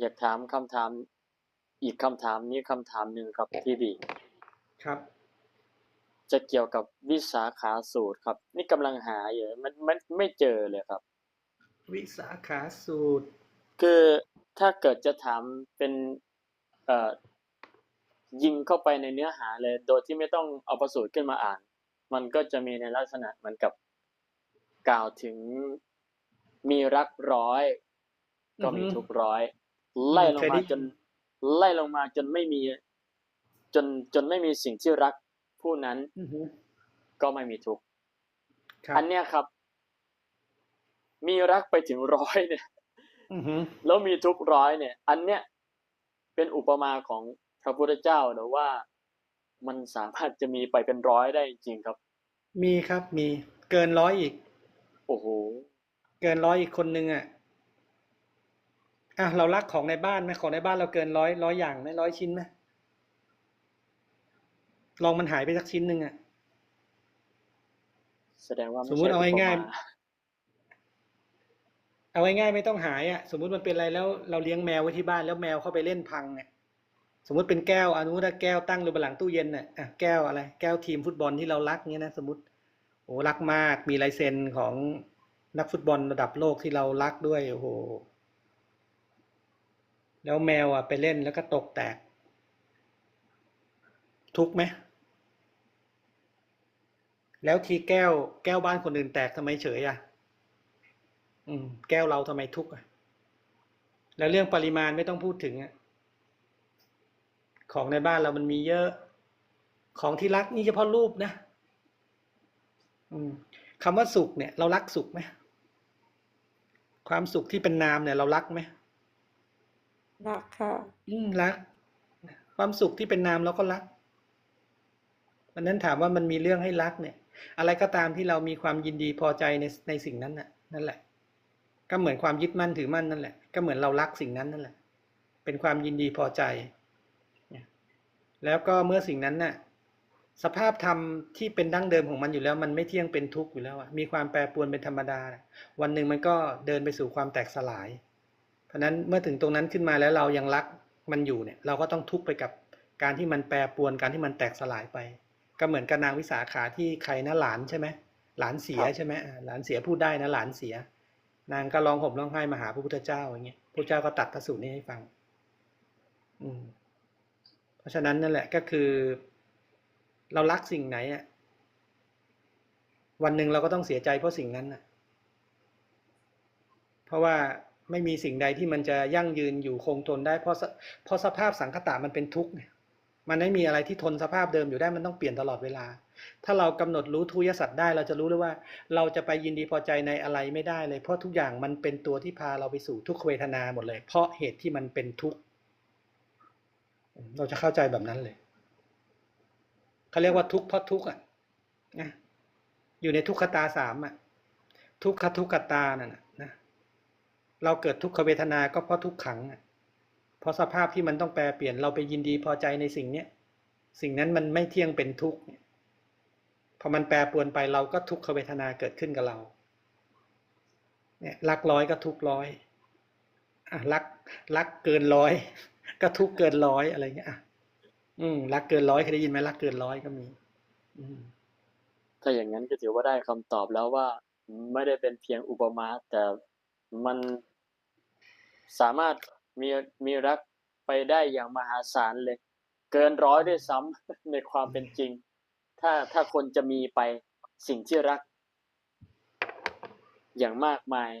อยากถามคำถามอีกคำถามนี้คำถามหนึ่งครับพี่บีครับ จะเกี่ยวกับวิสาขาสูตรครับ นี่กำลังหาอยู่มันมันไม่เจอเลยครับ วิสาขาสูตร คือถ้าเกิดจะถามเป็นเอ่อยิงเข้าไปในเนื้อหาเลย โดยที่ไม่ต้องเอาประสูตรขึ้นมาอ่าน มันก็จะมีในลักษณะเหมือนกับกล่าวถึงมีรักร้อย ก็มีอือฮึทุกร้อย ไล่ลงเคยมาได้จน ไล่ลงมาจนไม่มี จนจนไม่มีสิ่งที่รักผู้นั้นอือฮึก็ไม่มีทุกข์ครับอันเนี้ยครับ มีรักไปถึงร้อยเนี่ยอือฮึแล้วมีทุกร้อยเนี่ย อันเนี้ยเป็นอุปมาของพระพุทธเจ้าหรือว่ามันสามารถจะมีไปเป็นร้อยได้จริงๆครับ มีครับมีเกินร้อยอีก โอ้โห เกินร้อยอีกคนนึงอะ อะเรารักของในบ้านไหมของในบ้านเราเกินร้อยร้อยอย่างไหมร้อยชิ้นไหมลองมันหายไปสักชิ้นหนึ่งอะแสดงว่าสมมุติเอาใช่ง่ายๆอุปมเอาง่ายๆไม่ต้องหายอะสมมุติมันเป็นอะไรแล้วเราเลี้ยงแมวไว้ที่บ้านแล้วแมวเข้าไปเล่นพังเนี่ยสมมติเป็นแก้วอนุถ้าแก้วตั้งอยู่บนหลังตู้เย็นน่ะอะแก้วอะไร แก้วทีมฟุตบอลที่เรารักเนี่ยนะสมมติโอ้รักมากมีลายเซ็นของนักฟุตบอลระดับโลกที่เรารักด้วยโอ้โห แล้วแมวอะไปเล่นแล้วก็ตกแตก ทุกไหมแล้วทีแก้วแก้วบ้านคนอื่นแตกทำไมเฉยอะ อืม แก้วเราทำไมทุกข์อะ แล้วเรื่องปริมาณไม่ต้องพูดถึงอะ ของในบ้านเรามันมีเยอะ ของที่รักนี่เฉพาะรูปนะ อืมคำว่าสุขเนี่ย เรารักสุขไหมความสุขที่เป็นนามเนี่ย เรารักไหม รักค่ะ อืมรัก ความสุขที่เป็นนามเราก็รักวันนั้นถามว่ามันมีเรื่องให้รักเนี่ย อะไรก็ตามที่เรามีความยินดีพอใจในในสิ่งนั้นน่ะ นั่นแหละ ก็เหมือนความยึดมั่นถือมั่นนั่นแหละ ก็เหมือนเรารักสิ่งนั้นนั่นแหละ เป็นความยินดีพอใจแล้วก็เมื่อสิ่งนั้นน่ะ สภาพธรรมที่เป็นดั้งเดิมของมันอยู่แล้ว มันไม่เที่ยงเป็นทุกข์อยู่แล้วอะมีความแปรปรวนเป็นธรรมดา วันหนึ่งมันก็เดินไปสู่ความแตกสลาย เพราะฉะนั้นเมื่อถึงตรงนั้นขึ้นมาแล้วเรายังรักมันอยู่เนี่ยเราก็ต้องทุกข์ไปกับการที่มันแปรปรวนการที่มันแตกสลายไป ก็เหมือนกับนางวิสาขาที่ใครนะหลานใช่ไหมหลานเสียครับใช่ไหมอ่าหลานเสียพูดได้นะหลานเสีย นางก็ร้องห่มร้องไห้มาหาพระพุทธเจ้าอย่างเงี้ยพระเจ้าก็ตัดพระสูตรนี้ให้ฟัง อืม เพราะฉะนั้นนั่นแหละก็คือ เรารักสิ่งไหนอะวันหนึ่งเราก็ต้องเสียใจเพราะสิ่งนั้นอะเพราะว่า ไม่มีสิ่งใดที่มันจะยั่งยืนอยู่คงทนได้เพราะเพราะสภาพสังคตะมันเป็นทุกข์เนี่ยมันไม่มีอะไรที่ทนสภาพเดิมอยู่ได้มันต้องเปลี่ยนตลอดเวลา ถ้าเรากำหนดรู้ทุยสัตว์ได้ เราจะรู้เลยว่า เราจะไปยินดีพอใจในอะไรไม่ได้เลย เพราะทุกอย่างมันเป็นตัวที่พาเราไปสู่ทุกขเวทนาหมดเลย เพราะเหตุที่มันเป็นทุกข์เราจะเข้าใจแบบนั้นเลยเขาเรียกว่าทุกข์เพราะทุกข์อะนะอยู่ในทุกขตาสามอะทุกขทุกขตานั่นน่ะ เราเกิดทุกขเวทนาก็เพราะทุกขังเพราะสภาพที่มันต้องแปรเปลี่ยนเราไปยินดีพอใจในสิ่งเนี้ยสิ่งนั้นมันไม่เที่ยงเป็นทุกข์พอมันแปรปรวนไปเราก็ทุกขเวทนาเกิดขึ้นกับเราเนี่ยรักร้อยก็ทุกร้อยอะรักรักเกินร้อยก็ทุกเกินร้อยอะไรเงี้ยอะอืมรักเกินร้อยเคยได้ยินไหมรักเกินร้อยก็มี อืมถ้าอย่างนั้นก็ถือว่าได้คำตอบแล้วว่า ไม่ได้เป็นเพียงอุปมาแต่มัน สามารถมีมีรักไปได้อย่างมหาศาลเลย เกินร้อยด้วยซ้ำในความเป็นจริง ถ้าถ้าคนจะมีไปสิ่งที่รัก อย่างมากมาย